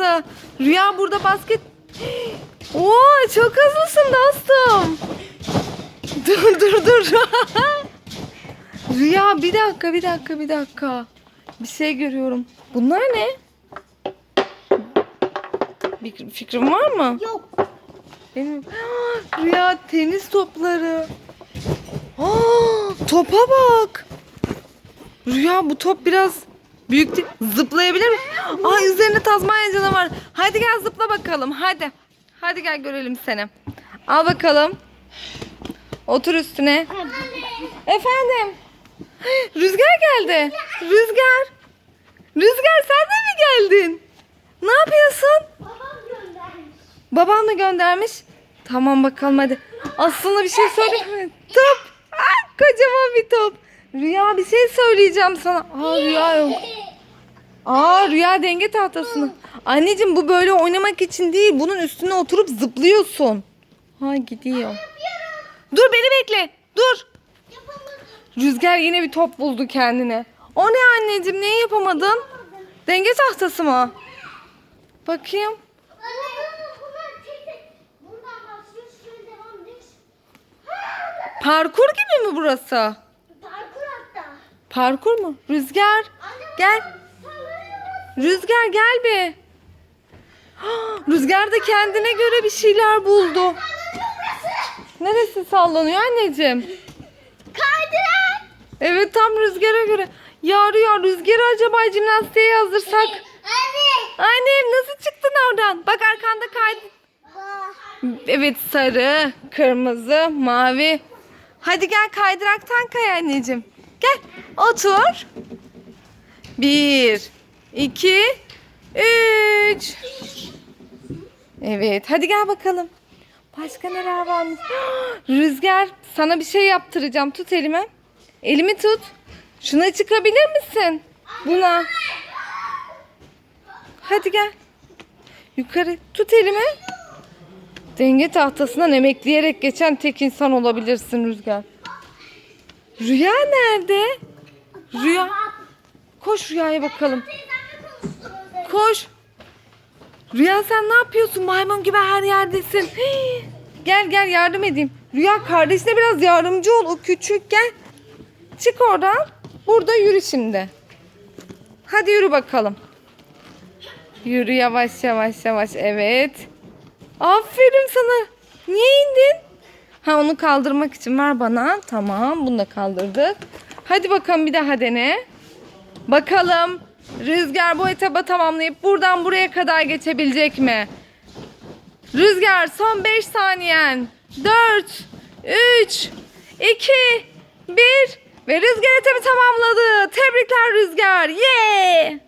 sahası. Rüya burada basket... Oo çok hızlısın dostum. Dur dur dur. Rüya bir dakika bir dakika bir dakika. Bir şey görüyorum. Bunlar ne? Bir fikrin var mı? Yok. Benim Rüya tenis topları. Aa, topa bak. Rüya bu top biraz büyük değil. Zıplayabilir mi? Ay üzerinde Tazmanya canavar. Hadi gel zıpla bakalım. Hadi. Hadi gel görelim seni. Al bakalım. Otur üstüne. Efendim. Rüzgar geldi. Rüzgar. Rüzgar sen de mi geldin? Ne yapıyorsun? Babam göndermiş. Babam da göndermiş. Tamam bakalım hadi. Aslında bir şey söyleyeyim mi? Top. Ay, kocaman bir top. Rüya bir şey söyleyeceğim sana. Aa Rüya yok. Aa Rüya denge tahtasını. Anneciğim bu böyle oynamak için değil. Bunun üstüne oturup zıplıyorsun. Ha gidiyor. Dur beni bekle. Dur. Rüzgar yine bir top buldu kendine. O ne anneciğim? Neyi yapamadın? Denge tahtası mı? Bakayım. Parkur gibi mi burası? Parkur mu? Rüzgar. Gel. Rüzgar gel. Ah, Rüzgar da kendine göre bir şeyler buldu. Neresi sallanıyor anneciğim? Kaydırak. Evet tam rüzgara göre. Ya Rüya rüzgarı acaba jimnastiğe yazdırsak? Anne. Annem nasıl çıktın oradan? Bak arkanda kaydı. Evet sarı, kırmızı, mavi. Hadi gel kaydıraktan kay anneciğim. Gel otur. Bir, iki, üç. Evet hadi gel bakalım. Başka neler varmış? Rüzgar sana bir şey yaptıracağım. Tut elimi. Elimi tut. Şuna çıkabilir misin? Buna. Hadi gel. Yukarı tut elimi. Denge tahtasından emekleyerek geçen tek insan olabilirsin Rüzgar. Rüya nerede? Rüya. Koş Rüya'ya bakalım. Koş. Rüya sen ne yapıyorsun? Maymun gibi her yerdesin. Gel gel yardım edeyim. Rüya kardeşine biraz yardımcı ol. O küçük gel. Çık oradan. Burada yürü şimdi. Hadi yürü bakalım. Yürü yavaş yavaş yavaş. Evet. Aferin sana. Niye indin? Ha onu kaldırmak için ver bana. Tamam bunu da kaldırdık. Hadi bakalım bir daha dene. Bakalım Rüzgar bu etabı tamamlayıp buradan buraya kadar geçebilecek mi? Rüzgar son 5 saniyen. 4, 3, 2, 1 ve Rüzgar etabı tamamladı. Tebrikler Rüzgar. Yeah!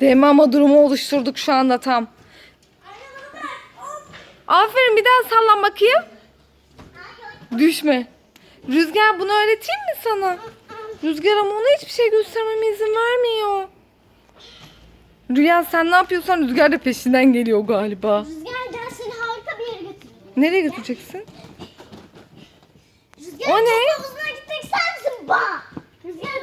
Demama durumu oluşturduk şu anda tam. Aferin bir daha sallan bakayım. Düşme. Rüzgar bunu öğreteyim mi sana? Rüzgar ama ona hiçbir şey göstermeme izin vermiyor. Rüya sen ne yapıyorsan Rüzgar da peşinden geliyor galiba. Rüzgar gel seni harika bir yere götüreyim. Nereye götüreceksin? Rüzgar O ne? çok havuzuna gitmek ister misin? Bak.